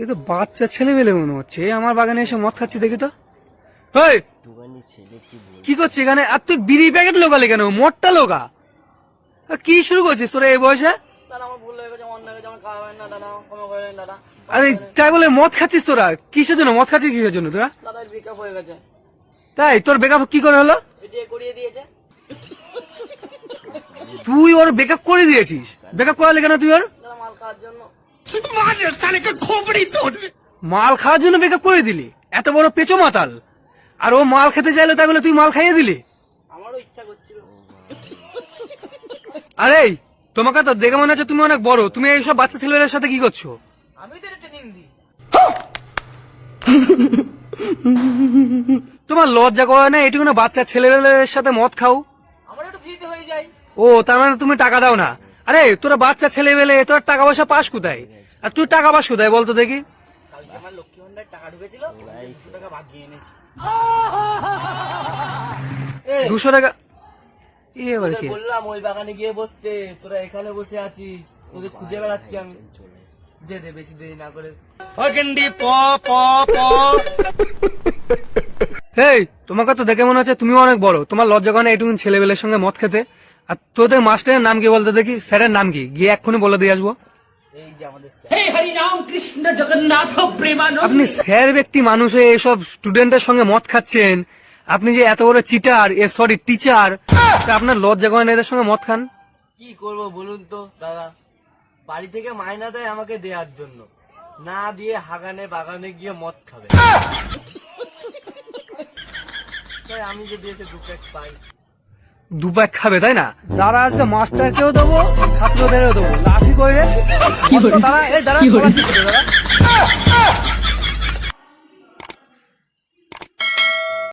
এ তো বাচ্চা ছেলে মেলে মনে হচ্ছে। আমার বাগানে এসে মদ খাচ্ছে দেখি তো। কি বল কি করছিস এখানে? আর তুই বিড়ি প্যাকেট লোকালে কেন? মদটা লোকা কি শুরু করছিস তোরা এই বয়সে? আরে তাই বলে মদ খাচ্ছিস তোরা? কিসের জন্য? মদ খাচ্ছিস কিসের জন্য তোরা? তাই তোর বেকআপ কি করে হলো? তুই ওর বেকআপ করে দিয়েছিস। বেকআপ করালে কেন তুই ওর? মাল খাওয়ার জন্য। মাল খাওয়ার জন্য বেকআপ করে দিলি। এত বড় পেচো মাতাল। আর ও মাল খেতে চাইলো তাই বলে তুই মাল খাইয়ে দিলি। আমারও ইচ্ছা করছিল। আরে তোমাকে তো দেখে মনে হচ্ছে তুমি অনেক বড়। তুমি এইসব বাচ্চা ছেলেদের সাথে কি করছ? আমি তো ট্রেনিং দিই। তোমার লজ্জা করে না এটুকু না বাচ্চা ছেলেদের সাথে মদ খাও? আমার একটু ফ্রিতে হয়ে যায়। ও তার মানে তুমি টাকা দাও না। আরে তোরা বাচ্চা ছেলে মেলে তোর টাকা পয়সা পাস কোথায়? আর তুই টাকা পাস কোথায় বলতো দেখি। দুশো টাকা ভাগিয়ে এনেছি। দুশো টাকা এ এবার কি? বললাম ওই বাগানে গিয়ে বসতে তোরা এখানে বসে আছিস তোদের খুঁজে বেড়াচ্ছি আমি। দে দে বেশি দেরি না করে। এই তোমাকে তো দেখে মনে হচ্ছে তুমি অনেক বড়। তোমার লজ্জা করে না এইটুকু ছেলেবেলের সঙ্গে মদ খেতে? আর তোদের মাস্টারের নাম কি বলতে দেখি? স্যারের নাম কি? গিয়ে এক্ষুনি বলে দিয়ে আসব। এই যে আমাদের স্যার আপনি স্যার ব্যক্তি মানুষ হয়ে এসব স্টুডেন্টের সঙ্গে মদ খাচ্ছেন। আপনি যে এত বড় চিটার এ সরি টিচার আপনার লজ্জা করে না এদের সঙ্গে মদ খান? কি করব বলুন তো দাদা? বাড়ি থেকে মাইনা দেয় আমাকে দেওয়ার জন্য। না দিয়ে হাগানে বাগানে গিয়ে মদ খাবে। তাই আমি যদি এসে দু প্যাক পাই। দু প্যাক খাবে তাই না? তারা আজকে মাস্টারকেও দেবো ছাত্রদেরও দেবো। লাঠি করে তারা এই দাঁড়া দাঁড়া